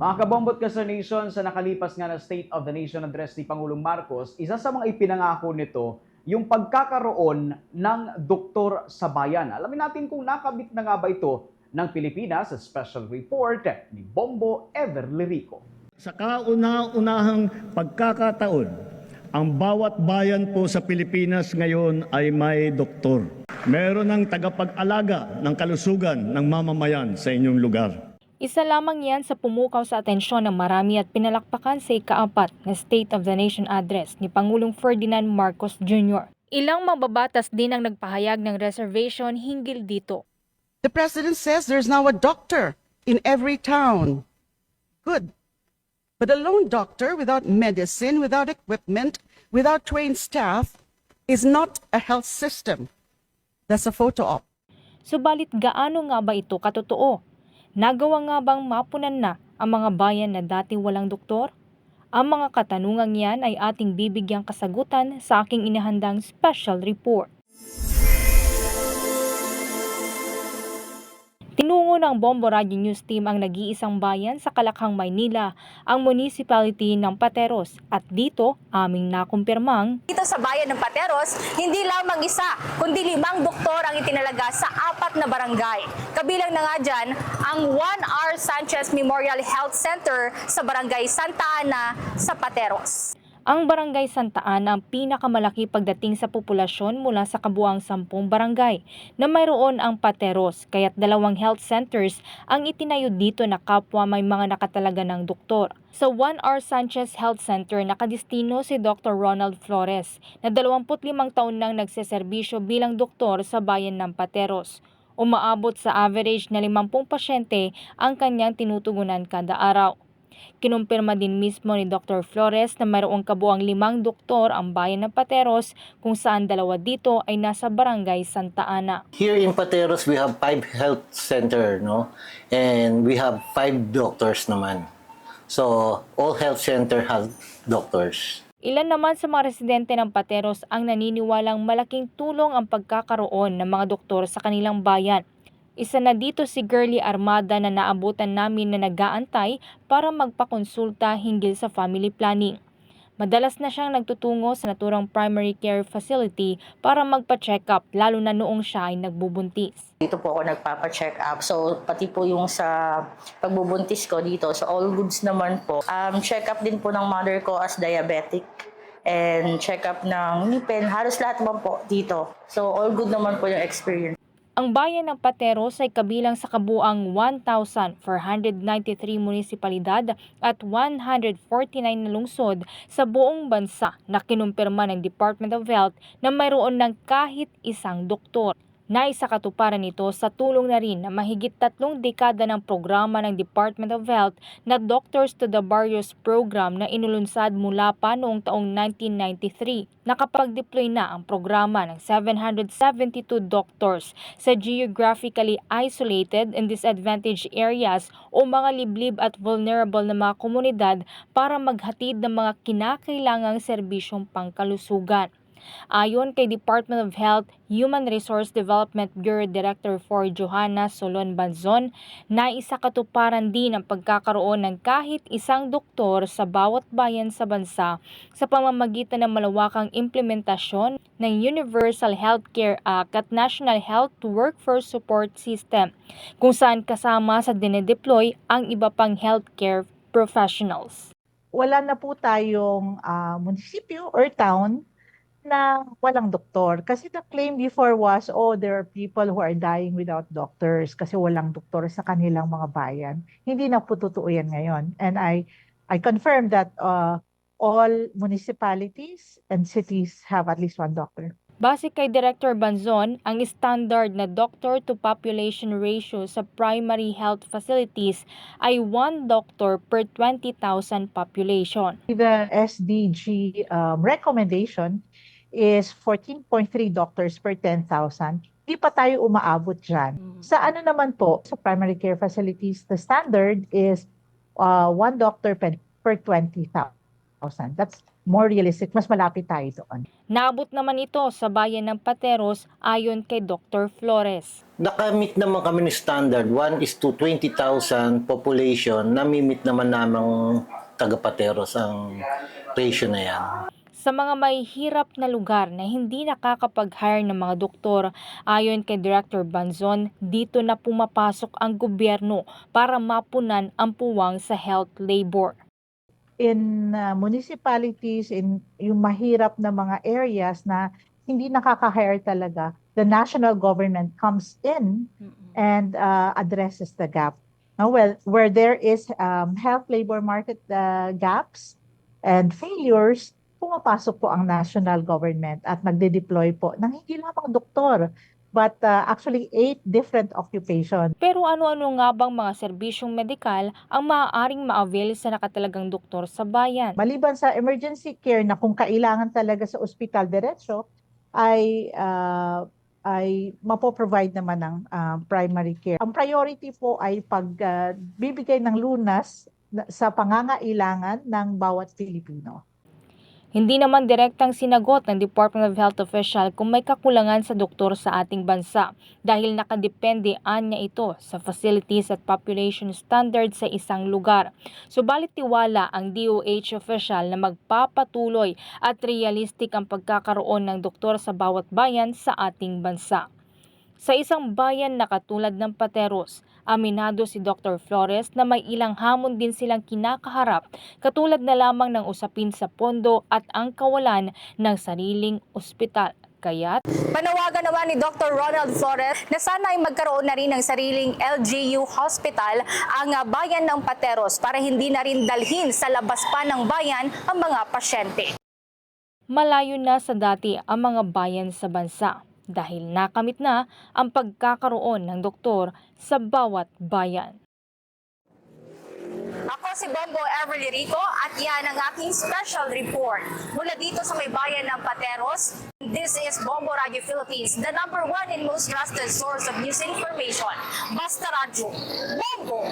Mga kabombot ka sa nation, sa nakalipas nga na State of the Nation address ni Pangulong Marcos, isa sa mga ipinangako nito yung pagkakaroon ng doktor sa bayan. Alamin natin kung nakabit na nga ba ito ng Pilipinas sa special report ni Bombo Everly Rico. Sa kauna-unahang pagkakataon, ang bawat bayan po sa Pilipinas ngayon ay may doktor. Meron ng tagapag-alaga ng kalusugan ng mamamayan sa inyong lugar. Isa lamang yan sa pumukaw sa atensyon ng marami at pinalakpakan sa ikaapat na State of the Nation address ni Pangulong Ferdinand Marcos Jr. Ilang mababatas din ang nagpahayag ng reservation hinggil dito. The president says there's now a doctor in every town. Good. But a lone doctor without medicine, without equipment, without trained staff is not a health system. That's a photo op. Subalit gaano nga ba ito katotoo? Nagawa nga bang mapunan na ang mga bayan na dati walang doktor? Ang mga katanungang yan ay ating bibigyang kasagutan sa aking inahandang special report. Tinungo ng Bombo Radio News Team ang nag-iisang bayan sa Kalakhang, Maynila, ang municipality ng Pateros at dito aming nakumpirmang Dito sa bayan ng Pateros, hindi lamang isa, kundi limang doktor ang itinalaga sa apat na barangay. Kabilang na nga dyan ang 1R Sanchez Memorial Health Center sa barangay Santa Ana sa Pateros. Ang Barangay Santa Ana ang pinakamalaki pagdating sa populasyon mula sa kabuang sampung barangay na mayroon ang Pateros kaya't dalawang health centers ang itinayo dito na kapwa may mga nakatalaga ng doktor. Sa 1R Sanchez Health Center nakadistino si Dr. Ronald Flores na 25 taon nang nagseserbisyo bilang doktor sa bayan ng Pateros. Umaabot sa average na 50 pasyente ang kanyang tinutugunan kada araw. Kinumpirma din mismo ni Dr. Flores na mayroong kabuang limang doktor ang bayan ng Pateros kung saan dalawa dito ay nasa barangay Santa Ana. Here in Pateros, we have five health center, no? And we have five doctors naman. So, all health center have doctors. Ilan naman sa mga residente ng Pateros ang naniniwalang malaking tulong ang pagkakaroon ng mga doktor sa kanilang bayan. Isa na dito si Girlie Armada na naabutan namin na nag-aantay para magpakonsulta hinggil sa family planning. Madalas na siyang nagtutungo sa naturang primary care facility para magpa-check up lalo na noong siya ay nagbubuntis. Dito po ako nagpapa-check up. So, pati po yung sa pagbubuntis ko dito. So, all goods naman po. Um, check up din po ng mother ko as diabetic. And check up ng ngipin. Halos lahat naman po dito. So, all good naman po yung experience. Ang bayan ng Pateros ay kabilang sa kabuang 1,493 munisipalidad at 149 na lungsod sa buong bansa na kinumpirma ng Department of Health na mayroon ng kahit isang doktor. Naisa katuparan nito sa tulong na rin na mahigit tatlong dekada ng programa ng Department of Health na Doctors to the Barrios program na inulunsad mula pa noong taong 1993. Nakapag-deploy na ang programa ng 772 doctors sa geographically isolated and disadvantaged areas o mga liblib at vulnerable na mga komunidad para maghatid ng mga kinakailangang serbisyong pangkalusugan. Ayon kay Department of Health Human Resource Development Bureau Director for Johanna Solon Banzon, naisa katuparan din ang pagkakaroon ng kahit isang doktor sa bawat bayan sa bansa sa pamamagitan ng malawakang implementasyon ng Universal Healthcare Act at National Health Workforce Support System, kung saan kasama sa dinedeploy ang iba pang healthcare professionals. wala na po tayong ah, munisipyo or town na walang doktor. Kasi the claim before was, oh, there are people who are dying without doctors kasi walang doktor sa kanilang mga bayan. Hindi na po totoo yan ngayon. And I, I confirm that uh, all municipalities and cities have at least one doctor. Base kay Director Banzon, ang standard na doctor-to-population ratio sa primary health facilities ay 1 doctor per 20,000 population. The SDG um, recommendation is 14.3 doctors per 10,000. Hindi pa tayo umaabot dyan. Sa ano naman po, sa primary care facilities, the standard is uh, one doctor per, per 20,000. That's more realistic. Mas malapit tayo doon. Naabot naman ito sa bayan ng Pateros ayon kay Dr. Flores. Nakamit naman kami ni standard 1 is to 20,000 population. Namimit naman namang taga-Pateros ang ratio na yan. Sa mga may hirap na lugar na hindi nakakapag-hire ng mga doktor, ayon kay Director Banzon, dito na pumapasok ang gobyerno para mapunan ang puwang sa health labor. in uh, municipalities, in yung mahirap na mga areas na hindi nakaka-hire talaga, the national government comes in and uh, addresses the gap. Now, well, where there is um, health labor market uh, gaps and failures, pumapasok po ang national government at nagde-deploy po ng hindi lamang doktor, but uh, actually eight different occupations. Pero ano-ano nga bang mga serbisyong medikal ang maaaring ma-avail sa nakatalagang doktor sa bayan? Maliban sa emergency care na kung kailangan talaga sa ospital diretso, ay ah, ay mapo-provide naman ng ah, primary care. Ang priority po ay pagbibigay ng lunas na- sa pangangailangan ng bawat Pilipino. Hindi naman direktang sinagot ng Department of Health official kung may kakulangan sa doktor sa ating bansa dahil nakadepende anya ito sa facilities at population standards sa isang lugar. Subalit tiwala ang DOH official na magpapatuloy at realistic ang pagkakaroon ng doktor sa bawat bayan sa ating bansa. Sa isang bayan na katulad ng Pateros, aminado si Dr. Flores na may ilang hamon din silang kinakaharap katulad na lamang ng usapin sa pondo at ang kawalan ng sariling ospital. Kaya't Panawagan naman ni Dr. Ronald Flores na sana ay magkaroon na rin ng sariling LGU hospital ang ah, bayan ng Pateros para hindi na rin dalhin sa labas pa ng bayan ang mga pasyente. malayo na sa dati ang mga bayan sa bansa dahil nakamit na ang pagkakaroon ng doktor sa bawat bayan. Ako si Bombo Everly Rico at yan ang aking special report. Mula dito sa may bayan ng Pateros, this is Bombo Radio Philippines, the number one and most trusted source of news information. Basta Radio, Bombo!